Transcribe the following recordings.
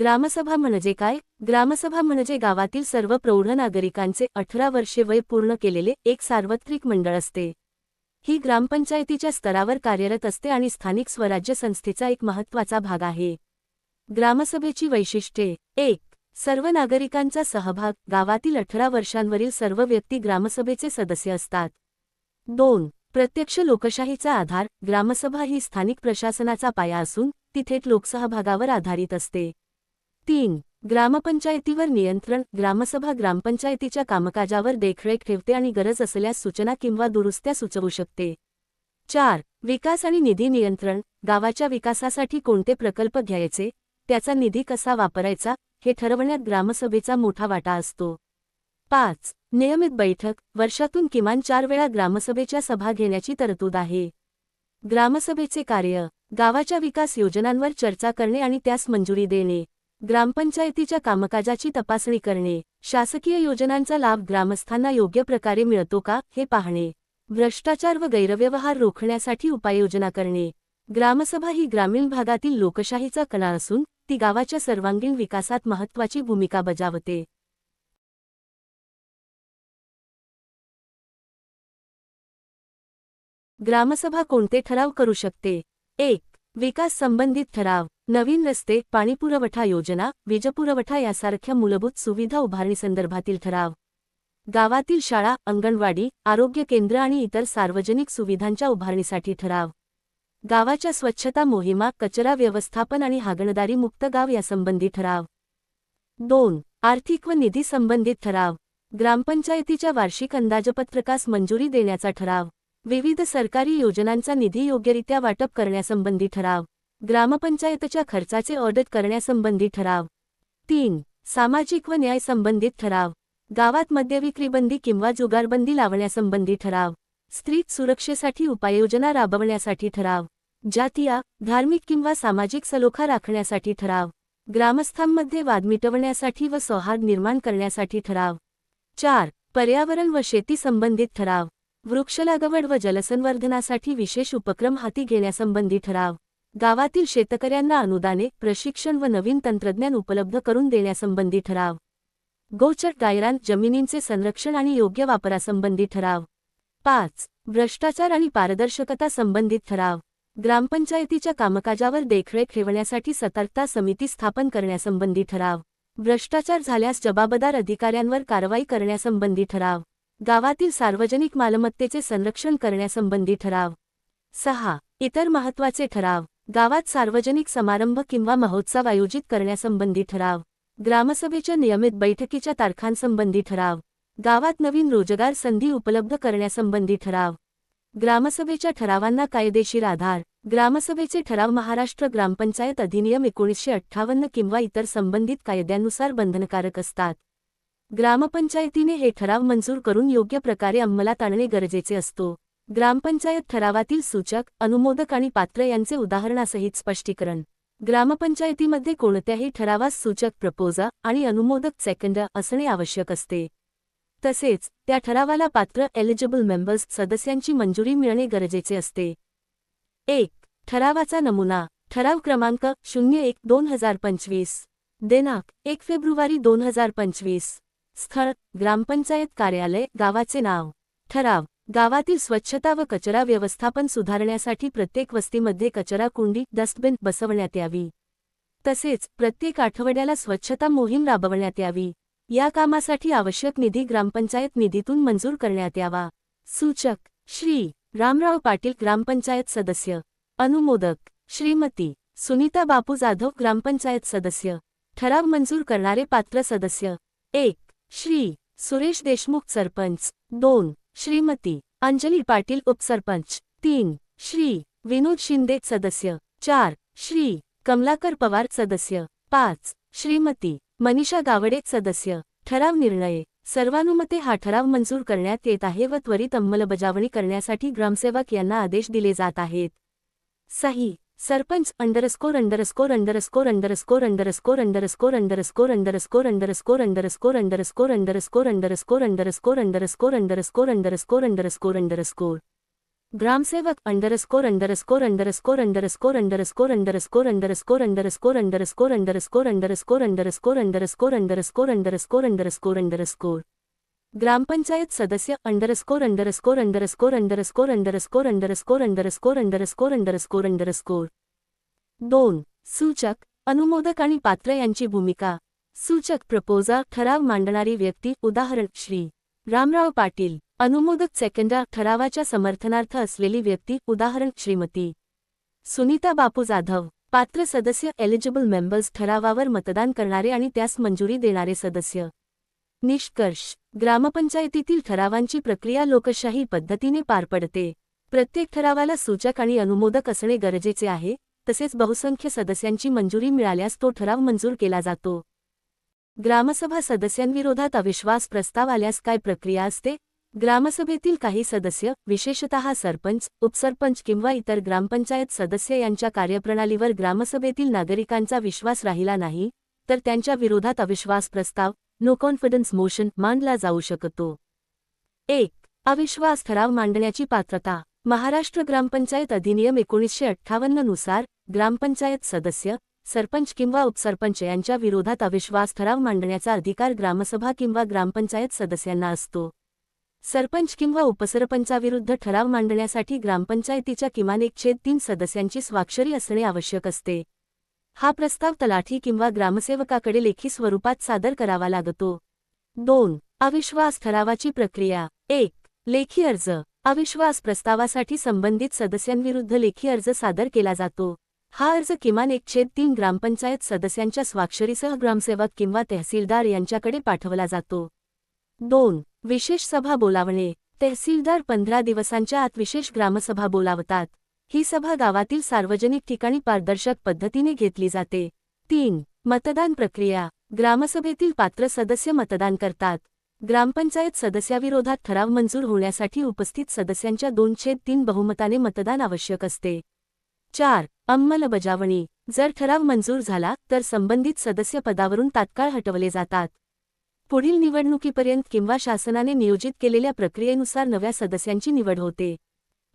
ग्रामसभा म्हणजे काय? ग्रामसभा म्हणजे गावातील सर्व प्रौढ नागरिकांचे अठरा वर्षे वय पूर्ण केलेले एक सार्वत्रिक मंडळ असते. ही ग्रामपंचायतीच्या स्तरावर कार्यरत असते आणि स्थानिक स्वराज्य संस्थेचा एक महत्त्वाचा भाग आहे. ग्रामसभेची वैशिष्ट्ये. एक सर्व नागरिकांचा सहभाग. गावातील अठरा वर्षांवरील सर्व व्यक्ती ग्रामसभेचे सदस्य असतात. दोन प्रत्यक्ष लोकशाहीचा आधार. ग्रामसभा ही स्थानिक प्रशासनाचा पाया असून ती थेट लोकसहभागावर आधारित असते. तीन ग्रामपंचायतीवर नियंत्रण ग्रामसभा ग्रामपंचायतीच्या कामकाजावर देखरेख ठेवते आणि गरज असल्यास सूचना किंवा दुरुस्त्या सुचवू शकते. चार विकास आणि निधी नियंत्रण गावाच्या विकासासाठी कोणते प्रकल्प घ्यायचे त्याचा निधी कसा वापरायचा हे ठरवण्यात ग्रामसभेचा मोठा वाटा असतो. पाच नियमित बैठक वर्षातून किमान चार वेळा ग्रामसभेच्या सभा घेण्याची तरतूद आहे. ग्रामसभेचे कार्य गावाच्या विकास योजनांवर चर्चा करणे आणि त्यास मंजुरी देणे. ग्रामपंचायतीच्या कामकाजाची तपासणी करणे. शासकीय योजनांचा लाभ ग्रामस्थांना योग्य प्रकारे मिळतो का हे पाहणे. भ्रष्टाचार व गैरव्यवहार रोखण्यासाठी उपाययोजना करणे. ग्रामसभा ही ग्रामीण भागातील लोकशाहीचा कणा असून ती गावाच्या सर्वांगीण विकासात महत्त्वाची भूमिका बजावते. ग्रामसभा कोणते ठराव करू शकते? एक विकास संबंधित ठराव. नवीन रस्ते पाणीपुरवठा योजना वीजपुरवठा यासारख्या मूलभूत सुविधा उभारणीसंदर्भातील ठराव. गावातील शाळा अंगणवाडी आरोग्य केंद्र आणि इतर सार्वजनिक सुविधांच्या उभारणीसाठी ठराव. गावाच्या स्वच्छता मोहिमा कचरा व्यवस्थापन आणि हागणदारी मुक्त गाव यासंबंधी ठराव. दोन. आर्थिक व निधी संबंधित ठराव. ग्रामपंचायतीच्या वार्षिक अंदाजपत्रकास मंजुरी देण्याचा ठराव. विविध सरकारी योजनांचा निधी योग्यरित्या वाटप करण्यासंबंधी ठराव. ग्रामपंचायतच्या खर्चाचे ऑडिट करण्यासंबंधी ठराव. तीन. सामाजिक व न्याय संबंधित ठराव. गावात मद्यविक्रीबंदी किंवा जुगारबंदी लावण्यासंबंधी ठराव. स्त्री सुरक्षेसाठी उपाययोजना राबवण्यासाठी ठराव. जातीया धार्मिक किंवा सामाजिक सलोखा राखण्यासाठी ठराव. ग्रामस्थांमध्ये वाद मिटवण्यासाठी व सौहार्द निर्माण करण्यासाठी ठराव. चार. पर्यावरण व शेती संबंधित ठराव. वृक्षलागवड व जलसंवर्धनासाठी विशेष उपक्रम हाती घेण्यासंबंधी ठराव. गावातील शेतकऱ्यांना अनुदाने प्रशिक्षण व नवीन तंत्रज्ञान उपलब्ध करून देण्यासंबंधी ठराव. गोचर गायरान जमिनींचे संरक्षण आणि योग्य वापरासंबंधी ठराव. पाच भ्रष्टाचार आणि पारदर्शकता संबंधित ठराव. ग्रामपंचायतीच्या कामकाजावर देखरेख ठेवण्यासाठी सतर्कता समिती स्थापन करण्यासंबंधी ठराव. भ्रष्टाचार झाल्यास जबाबदार अधिकाऱ्यांवर कारवाई करण्यासंबंधी ठराव. गावातील सार्वजनिक मालमत्तेचे संरक्षण करण्यासंबंधी ठराव. सहा. इतर महत्त्वाचे ठराव. गावात सार्वजनिक समारंभ किंवा महोत्सव आयोजित करण्यासंबंधी ठराव. ग्रामसभेच्या नियमित बैठकीच्या तारखांसंबंधी ठराव. गावात नवीन रोजगार संधी उपलब्ध करण्यासंबंधी ठराव. ग्रामसभेच्या ठरावांना कायदेशीर आधार. ग्रामसभेचे ठराव महाराष्ट्र ग्रामपंचायत अधिनियम एकोणीसशे अठ्ठावन्न किंवा इतर संबंधित कायद्यानुसार बंधनकारक असतात. ग्रामपंचायतीने हे ठराव मंजूर करून योग्य प्रकारे अंमलात आणणे गरजेचे असतो. ग्रामपंचायत ठरावातील सूचक अनुमोदक आणि पात्र यांचे उदाहरणासहित स्पष्टीकरण. ग्रामपंचायतीमध्ये कोणत्याही ठरावास सूचक प्रपोजा आणि अनुमोदक सेकंड असणे आवश्यक असते. तसेच त्या ठरावाला पात्र एलिजिबल मेंबर्स सदस्यांची मंजुरी मिळणे गरजेचे असते. एक ठरावाचा नमुना ठराव क्रमांक शून्य एक दोन हजार पंचवीस. दिनांक एक फेब्रुवारी दोन हजार पंचवीस. स्थळ ग्रामपंचायत कार्यालय गावाचे नाव ठराव गावातील स्वच्छता व कचरा व्यवस्थापन सुधारण्यासाठी प्रत्येक वस्तीमध्ये कचरा कुंडी डस्टबिन बसवण्यात यावी. तसेच प्रत्येक आठवड्याला स्वच्छता मोहीम राबवण्यात यावी. या कामासाठी आवश्यक निधी ग्रामपंचायत निधीतून मंजूर करण्यात यावा. सूचक श्री. रामराव पाटील ग्रामपंचायत सदस्य. अनुमोदक श्रीमती. सुनीता बापू जाधव ग्रामपंचायत सदस्य. ठराव मंजूर करणारे पात्र सदस्य. एक श्री सुरेश देशमुख सरपंच दोन श्रीमती अंजली पाटील उपसरपंच तीन श्री विनोद शिंदे सदस्य चार श्री कमलाकर पवार सदस्य पाच श्रीमती मनीषा गावडे सदस्य ठराव निर्णय सर्वानुमते हा ठराव मंजूर करण्यात येत आहे व त्वरित अंमलबजावणी करण्यासाठी ग्रामसेवक यांना आदेश दिले जात आहेत. सही sarpanch underscore underscore underscore underscore underscore underscore underscore underscore underscore underscore underscore underscore underscore underscore underscore underscore underscore underscore underscore ग्रामसेवक underscore underscore underscore underscore underscore underscore underscore underscore underscore underscore underscore underscore underscore underscore underscore underscore underscore ग्रामपंचायत सदस्य underscore underscore underscore underscore underscore underscore underscore underscore underscore underscore. दोन सूचक अनुमोदक आणि पात्र यांची भूमिका. सूचक प्रपोजा ठराव मांडणारी व्यक्ती उदाहरण श्री. रामराव पाटील. अनुमोदक सेकंडा ठरावाच्या समर्थनार्थ असलेली व्यक्ती उदाहरण श्रीमती. सुनीता बापू जाधव. पात्र सदस्य एलिजिबल मेंबर्स ठरावावर मतदान करणारे आणि त्यास मंजुरी देणारे सदस्य. निष्कर्ष. ग्रामपंचायतीतील ठरावांची प्रक्रिया लोकशाही पद्धतीने पार पडते. प्रत्येक ठरावाला सूचक आणि अनुमोदक असणे गरजेचे आहे तसेच बहुसंख्य सदस्यांची मंजुरी मिळाल्यास तो ठराव मंजूर केला जातो. ग्रामसभा सदस्यांविरोधात अविश्वास प्रस्ताव आल्यास काय प्रक्रिया असते? ग्रामसभेतील काही सदस्य विशेषतः सरपंच उपसरपंच किंवा इतर ग्रामपंचायत सदस्य यांच्या कार्यप्रणालीवर ग्रामसभेतील नागरिकांचा विश्वास राहिला नाही तर त्यांच्या विरोधात अविश्वास प्रस्ताव नो कॉन्फिडन्स मोशन मांडला जाऊ शकतो. एक अविश्वास ठराव मांडण्याची पात्रता. महाराष्ट्र ग्रामपंचायत अधिनियम एकोणीसशे अठ्ठावन्ननुसार ग्रामपंचायत सदस्य सरपंच किंवा उपसरपंच यांच्या विरोधात अविश्वास ठराव मांडण्याचा अधिकार ग्रामसभा किंवा ग्रामपंचायत सदस्यांना असतो. सरपंच किंवा उपसरपंचाविरुद्ध ठराव मांडण्यासाठी ग्रामपंचायतीच्या किमान एक छेद तीन सदस्यांची स्वाक्षरी असणे आवश्यक असते. हा प्रस्ताव तलाठी किंवा ग्रामसेवकाकडे लेखी स्वरूपात सादर करावा लागतो. दोन अविश्वास ठरावाची प्रक्रिया. एक लेखी अर्ज. अविश्वास प्रस्तावासाठी संबंधित सदस्यांविरुद्ध लेखी अर्ज सादर केला जातो. हा अर्ज किमान एक छेद तीन ग्रामपंचायत सदस्यांच्या स्वाक्षरीसह ग्रामसेवक किंवा तहसीलदार यांच्याकडे पाठवला जातो. दोन विशेष सभा बोलावणे. तहसीलदार पंधरा दिवसांच्या आत विशेष ग्रामसभा बोलावतात. ही सभा गावातील सार्वजनिक ठिकाणी पारदर्शक पद्धतीने घेतली जाते. तीन मतदान प्रक्रिया. ग्रामसभेतील पात्र सदस्य मतदान करतात. ग्रामपंचायत सदस्याविरोधात ठराव मंजूर होण्यासाठी उपस्थित सदस्यांच्या दोनशे तीन बहुमताने मतदान आवश्यक असते. चार अंमलबजावणी. जर ठराव मंजूर झाला तर संबंधित सदस्य पदावरून तात्काळ हटवले जातात. पुढील निवडणुकीपर्यंत किंवा शासनाने नियोजित केलेल्या प्रक्रियेनुसार नव्या सदस्यांची निवड होते.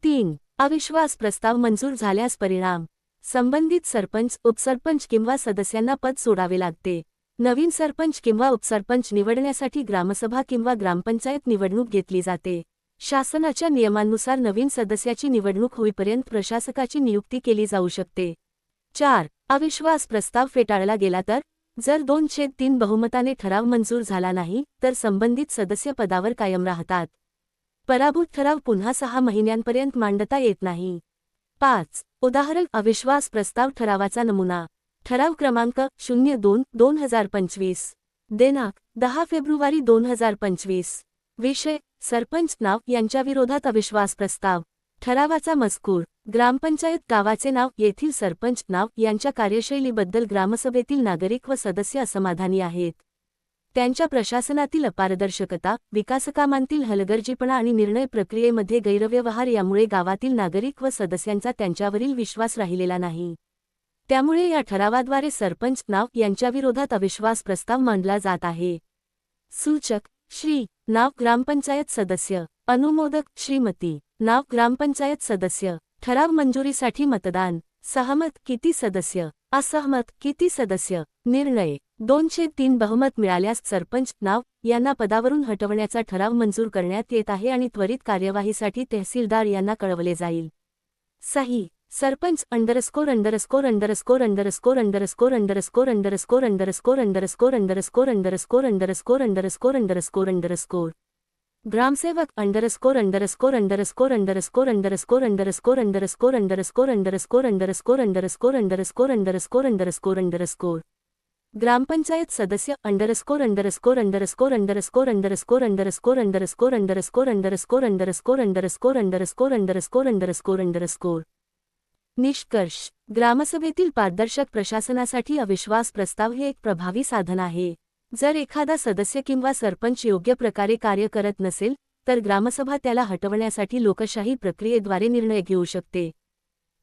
तीन अविश्वास प्रस्ताव मंजूर झाल्यास परिणाम. संबंधित सरपंच उपसरपंच किंवा सदस्यांना पद सोडावे लागते. नवीन सरपंच किंवा उपसरपंच निवडण्यासाठी ग्रामसभा किंवा ग्रामपंचायत निवडणूक घेतली जाते. शासनाच्या नियमांनुसार नवीन सदस्याची निवडणूक होईपर्यंत प्रशासकाची नियुक्ती केली जाऊ शकते. चार अविश्वास प्रस्ताव फेटाळला गेला तर जर दोन छेद तीन बहुमताने ठराव मंजूर झाला नाही तर संबंधित सदस्य पदावर कायम राहतात. पराभूत ठराव पुन्हा सहा महिन्यांपर्यंत मांडता येत नाही. पाच. उदाहरण अविश्वास प्रस्ताव ठरावाचा नमुना. ठराव क्रमांक शून्य दोन दोन हजार पंचवीस. दिनांक दहा फेब्रुवारी दोन हजार पंचवीस. विषय सरपंच नाव यांच्या विरोधात अविश्वास प्रस्ताव. ठरावाचा मजकूर ग्रामपंचायत गावाचे नाव येथील सरपंच नाव यांच्या कार्यशैलीबद्दल ग्रामसभेतील नागरिक व सदस्य असमाधानी आहेत. त्यांच्या प्रशासनातील अपारदर्शकता विकासकामांतील हलगर्जीपणा आणि निर्णय प्रक्रियेमध्ये गैरव्यवहार यामुळे गावातील नागरिक व सदस्यांचा त्यांच्यावरील विश्वास राहिलेला नाही. त्यामुळे या ठरावाद्वारे सरपंच नाव यांच्याविरोधात अविश्वास प्रस्ताव मांडला जात आहे. सूचक श्री नाव ग्रामपंचायत सदस्य अनुमोदक श्रीमती नाव ग्रामपंचायत सदस्य ठराव मंजुरीसाठी मतदान. सहमत किती सदस्य असहमत किती सदस्य निर्णय दोनशे तीन बहुमत मिळाल्यास सरपंच नाव यांना पदावरून हटवण्याचा ठराव मंजूर करण्यात येत आहे आणि त्वरित कार्यवाहीसाठी तहसीलदार यांना कळवले जाईल सही sarpanch underscore underscore underscore underscore underscore underscore underscore underscore underscore underscore underscore underscore underscore underscore underscore ग्रामसेवक underscore underscore underscore underscore underscore underscore underscore underscore underscore underscore underscore underscore underscore underscore underscore ग्रामपंचायत सदस्य underscore underscore underscore underscore underscore underscore underscore underscore underscore underscore underscore underscore underscore underscore underscore निष्कर्ष ग्रामसभेतील पारदर्शक प्रशासनासाठी अविश्वास प्रस्ताव हे एक प्रभावी साधन आहे जर एखादा सदस्य किंवा सरपंच योग्य प्रकारे कार्य करत नसेल तर ग्रामसभा त्याला हटवण्यासाठी लोकशाही प्रक्रियेद्वारे निर्णय घेऊ शकते.